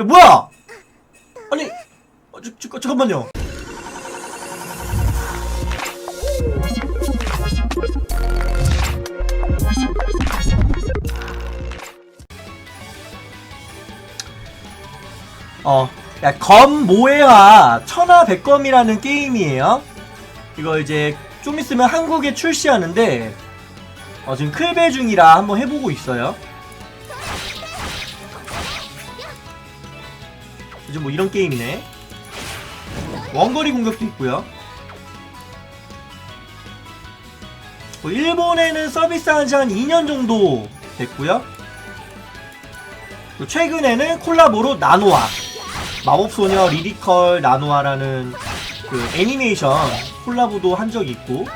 야, 뭐야? 아니, 어, 저, 저, 잠깐만요. 어, 야, 검 모해화 천하백검이라는 게임이에요. 이거 이제 좀 있으면 한국에 출시하는데, 어, 지금 클배 중이라 한번 해보고 있어요. 요즘 뭐 이런 게임이네. 원거리 공격도 있고요. 뭐 일본에는 서비스한 지 한 2년 정도 됐고요. 최근에는 콜라보로 나노아 마법소녀 리리컬 나노아라는 그 애니메이션 콜라보도 한 적이 있고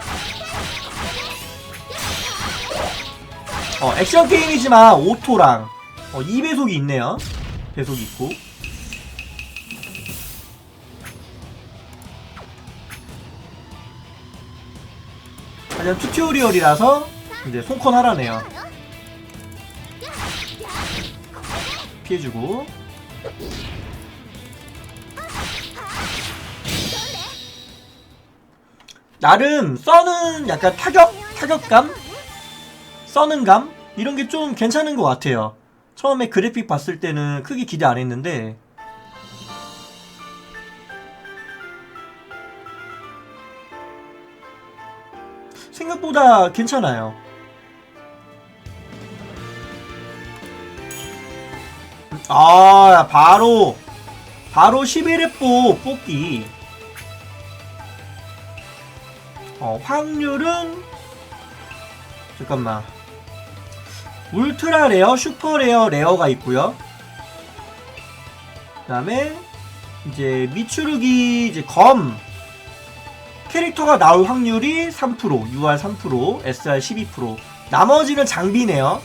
어, 액션 게임이지만 오토랑 어, 2배속이 있네요. 배속이 있고 하지만 튜토리얼이라서 이제 손컨 하라네요. 피해주고 나름 써는 약간 타격 타격감 써는 감 이런 게 좀 괜찮은 것 같아요. 처음에 그래픽 봤을 때는 크게 기대 안 했는데 생각보다 괜찮아요. 아, 바로, 바로 11회뽀 뽑기. 어, 확률은, 잠깐만. 울트라 레어, 슈퍼 레어, 레어가 있고요. 그 다음에, 이제, 미추르기, 이제, 검. 캐릭터가 나올 확률이 3%, UR 3%, SR 12%. 나머지는 장비네요.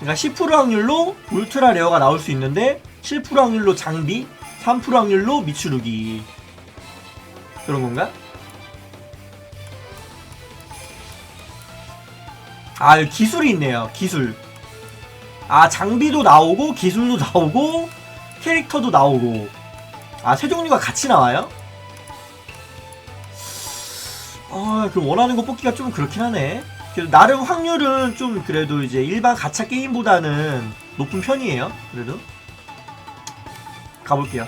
그러니까 10% 확률로 울트라 레어가 나올 수 있는데 7% 확률로 장비, 3% 확률로 미추르기. 그런 건가? 아, 기술이 있네요. 기술. 아, 장비도 나오고 기술도 나오고 캐릭터도 나오고. 아, 세 종류가 같이 나와요? 아, 그 원하는 거 뽑기가 좀 그렇긴 하네. 그래도 나름 확률은 좀 그래도 이제 일반 가챠 게임보다는 높은 편이에요. 그래도 가볼게요.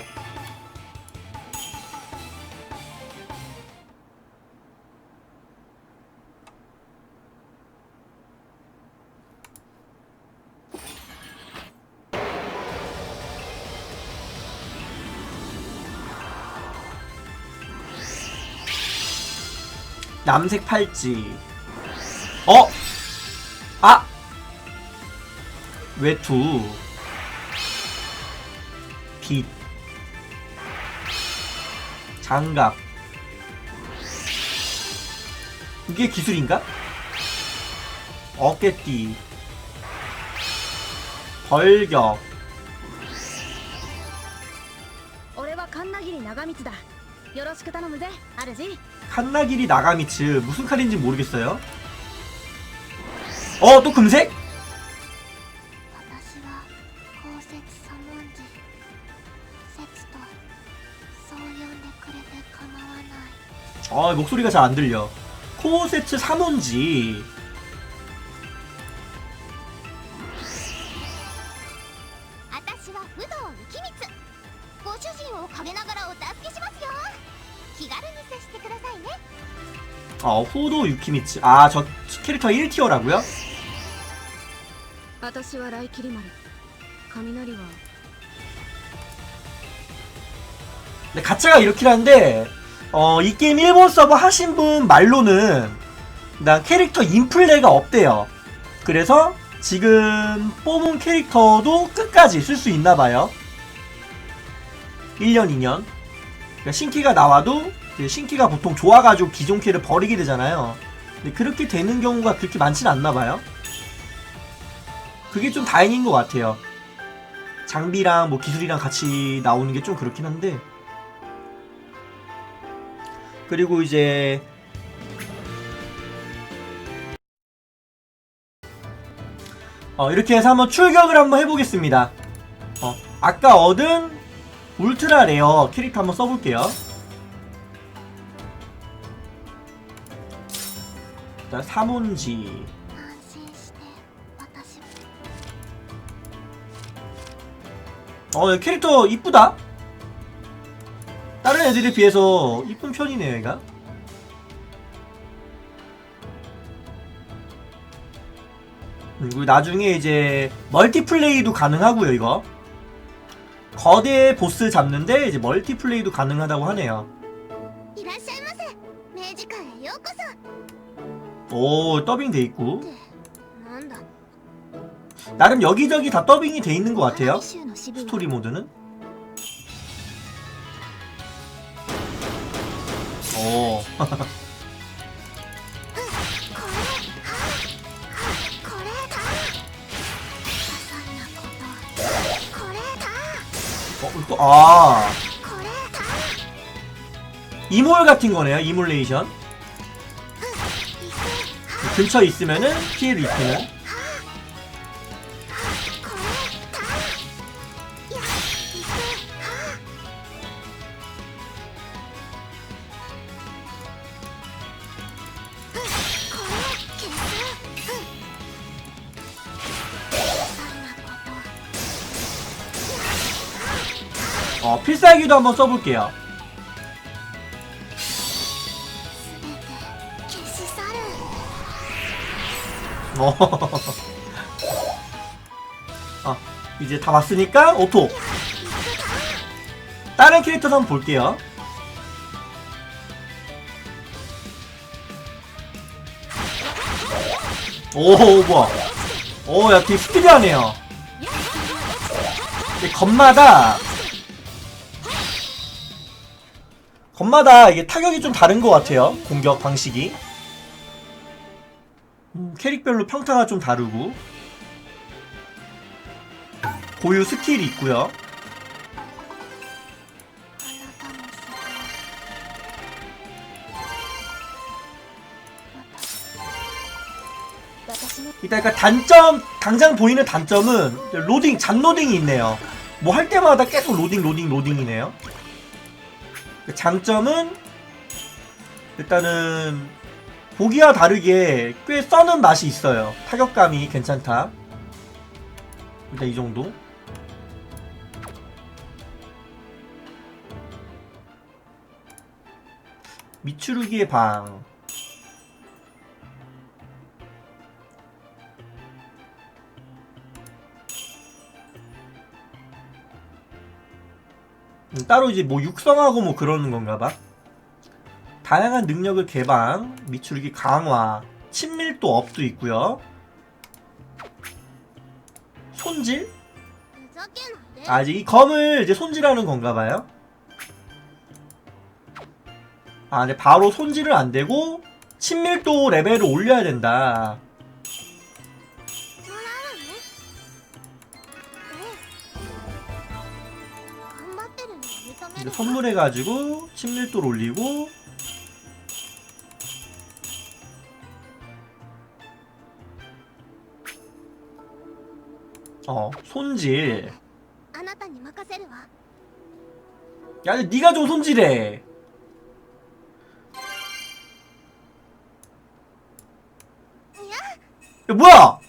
남색 팔찌. 어? 아! 외투. 빛. 장갑. 이게 기술인가? 어깨띠. 벌격. 俺はカンナギリ長光だよろしく頼むぜ主 칸나길이 나가미츠 무슨 칼인지 모르겠어요? 어 또 금색? 아 목소리가 잘 안들려. 코세츠 사몬지. 私は不動幸光ご主人を陰ながらお助けしますよ気軽に接してくださいね 어, 후도 유키미츠. 아, 저 캐릭터 1티어라고요? 私は来キリマル雷は 근데 가짜가 이렇긴 한데, 어, 이 게임 일본 서버 하신 분 말로는, 난 캐릭터 인플레가 없대요. 그래서 지금 뽑은 캐릭터도 끝까지 쓸 수 있나봐요. 1년, 2년. 그러니까 신키가 나와도, 신키가 보통 좋아가지고 기존 캐를 버리게 되잖아요. 근데 그렇게 되는 경우가 그렇게 많진 않나 봐요. 그게 좀 다행인 것 같아요. 장비랑 뭐 기술이랑 같이 나오는 게 좀 그렇긴 한데. 그리고 이제 어, 이렇게 해서 한번 출격을 한번 해보겠습니다. 어, 아까 얻은 울트라 레어 캐릭터 한번 써볼게요. 일단 사문지. 어 캐릭터 이쁘다. 다른 애들에 비해서 이쁜 편이네요 얘가. 그리고 나중에 이제 멀티플레이도 가능하고요 이거. 거대 보스 잡는데 이제 멀티플레이도 가능하다고 하네요. 오 더빙 돼 있고 나름 여기저기 다 더빙이 돼 있는 것 같아요. 스토리 모드는. 오. 또, 아. 이몰 같은 거네요, 이몰레이션. 근처에 있으면은 피해를 입히는. 어, 필살기도 한번 써볼게요. 어, 아, 이제 다 왔으니까 오토. 다른 캐릭터도 한번 볼게요. 오, 뭐야. 오, 야, 되게 스피디하네요. 겁마다 검마다 이게 타격이 좀 다른 것 같아요. 공격 방식이. 음, 캐릭별로 평타가 좀 다르고 고유 스킬이 있고요. 일단 그러니까 단점 당장 보이는 단점은 로딩 잔로딩이 있네요. 뭐 할 때마다 계속 로딩 로딩 로딩이네요. 그 장점은 일단은 보기와 다르게 꽤 써는 맛이 있어요. 타격감이 괜찮다. 일단 이 정도. 미추루기의 방. 음, 따로 이제 뭐 육성하고 뭐 그러는 건가 봐. 다양한 능력을 개방, 미추르기 강화, 친밀도 업도 있고요. 손질? 아 이제 이 검을 이제 손질하는 건가 봐요. 아 이제 바로 손질을 안 되고 친밀도 레벨을 올려야 된다. 이거 선물해가지고 친밀도 올리고 어 손질. 야 니가 좀 손질해. 야. 뭐야? 어,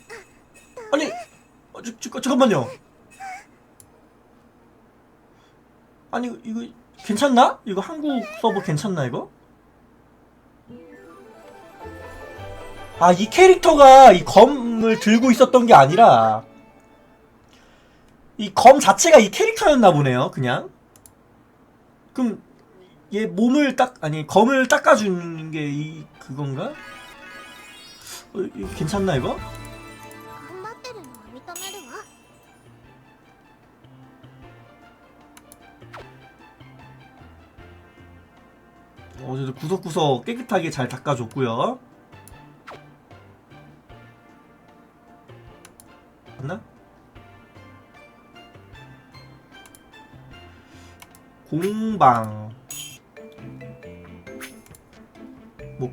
아니 어? 어, 저, 저, 잠깐만요. 아니 이거, 괜찮나? 이거 한국 서버 괜찮나 이거? 아 이 캐릭터가 이 검을 들고 있었던 게 아니라 이 검 자체가 이 캐릭터였나 보네요 그냥 그럼 얘 몸을 딱 아니 검을 닦아주는 게 이 그건가? 어, 괜찮나 이거? 어제도 구석구석 깨끗하게 잘 닦아줬고요. 맞나? 공방 뭐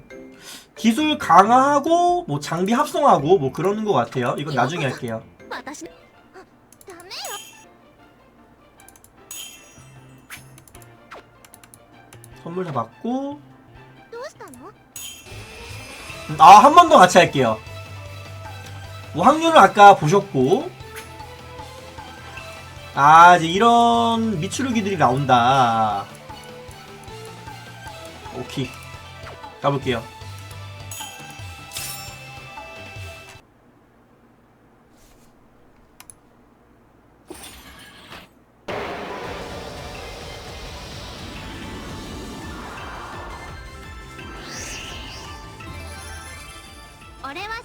기술 강화하고 뭐 장비 합성하고 뭐 그러는 것 같아요. 이건 나중에 할게요. 선물 다 받고. 음, 아한 번 더 같이 할게요. 뭐 확률을 아까 보셨고. 아 이제 이런 미추르기들이 나온다. 오케이. 가볼게요.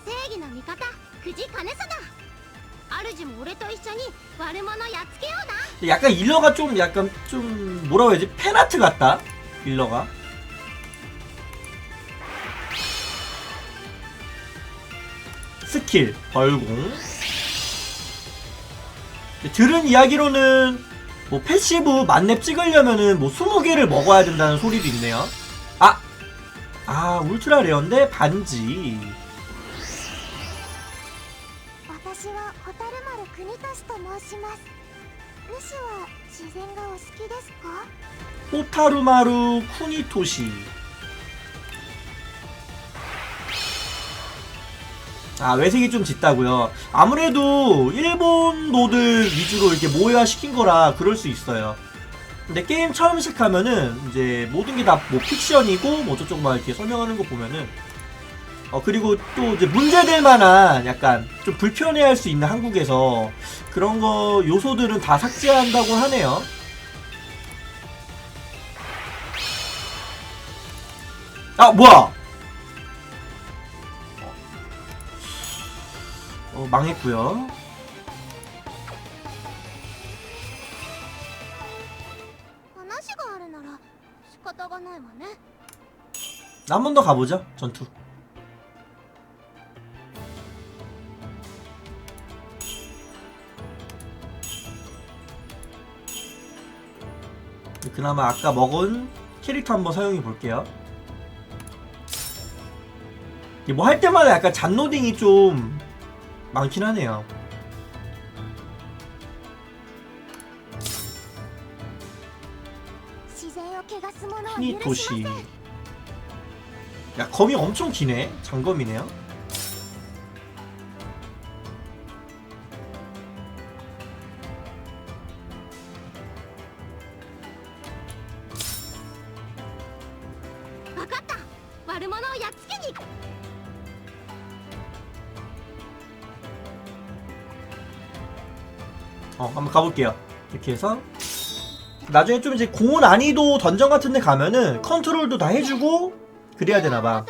正義の味方久慈兼定主も俺と一緒に悪者やっつけような 약간 일러가 좀 약간 좀 뭐라고 해야지 팬아트 같다 일러가 스킬 벌공 들은 이야기로는 뭐 패시브 만렙 찍으려면은 뭐 20개를 먹어야 된다는 소리도 있네요 아! 아 울트라 레어인데 반지 丸国俊と申します主は自然がお好きですか 호타루마루 쿠니토시 아 외색이 좀 짙다고요 아무래도 일본 노들 위주로 이렇게 모여화 시킨 거라 그럴 수 있어요 근데 게임 처음 시작하면은 이제 모든 게 다 뭐 픽션이고 뭐 저쪽 막 이렇게 설명하는 거 보면은 어, 그리고 또 이제 문제될 만한 약간 좀 불편해할 수 있는 한국에서 그런 거 요소들은 다 삭제한다고 하네요. 아 뭐야? 어, 망했고요. 한번 더 가보죠 전투. 그나마 아까 먹은 캐릭터 한번 사용해 볼게요. 뭐 할 때마다 약간 잔노딩이 좀 많긴 하네요. 피니토시. 야, 검이 엄청 기네. 장검이네요. 어 한번 가볼게요 이렇게 해서 나중에 좀 이제 고난이도 던전 같은 데 가면은 컨트롤도 다 해주고 그래야 되나봐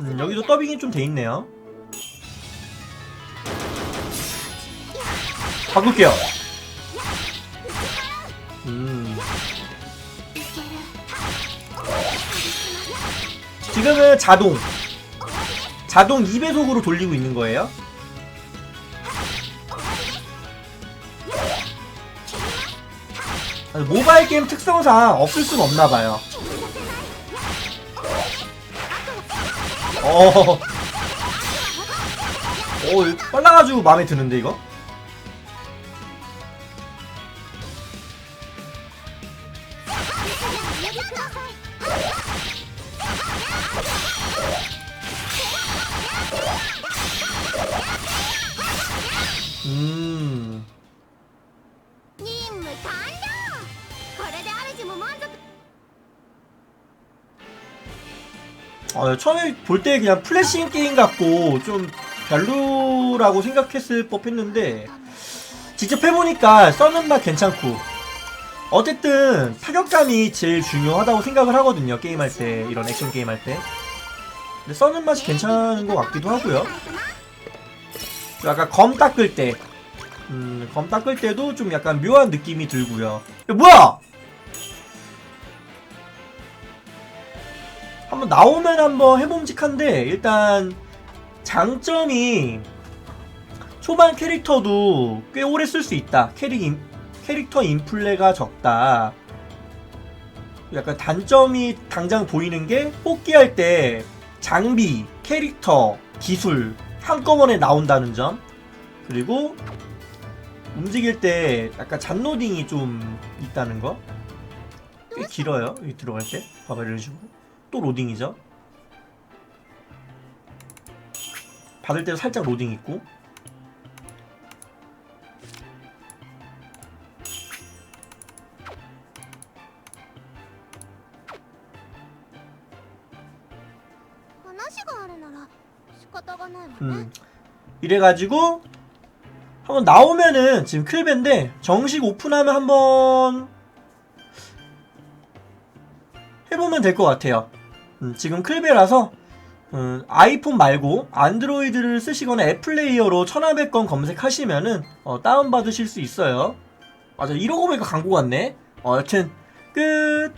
음, 여기도 더빙이 좀 돼 있네요. 바꿀게요. 음. 지금은 자동. 자동 2배속으로 돌리고 있는 거예요. 모바일 게임 특성상 없을 순 없나 봐요. 어. 어, 빨라가지고 마음에 드는데 이거? 음. 任務完了これで主も満足 어, 처음에 볼 때 그냥 플래싱 게임 같고 좀 별로라고 생각했을 법했는데 직접 해보니까 써는 맛 괜찮고 어쨌든 타격감이 제일 중요하다고 생각을 하거든요 게임할 때 이런 액션 게임 할 때. 근데 써는 맛이 괜찮은 것 같기도 하고요. 좀 약간 검 닦을 때, 음, 검 닦을 때도 좀 약간 묘한 느낌이 들고요. 야, 뭐야? 한번 나오면 한번 해봄직한데 일단 장점이 초반 캐릭터도 꽤 오래 쓸 수 있다. 캐릭 인, 캐릭터 인플레가 적다. 약간 단점이 당장 보이는 게 뽑기할 때 장비, 캐릭터, 기술 한꺼번에 나온다는 점. 그리고 움직일 때 약간 잔로딩이 좀 있다는 거. 꽤 길어요. 여기 들어갈 때. 봐봐 이런 식으로. 또 로딩이죠. 받을 때도 살짝 로딩 있고. 음. 이래가지고 한번 나오면은 지금 클벤데 정식 오픈하면 한번 해보면 될 것 같아요. 음, 지금 클베라서 음, 아이폰 말고 안드로이드를 쓰시거나 애플레이어로 1500건 검색하시면은 어, 다운받으실 수 있어요. 맞아 이러고 보니까 광고 같네. 어, 여튼 끝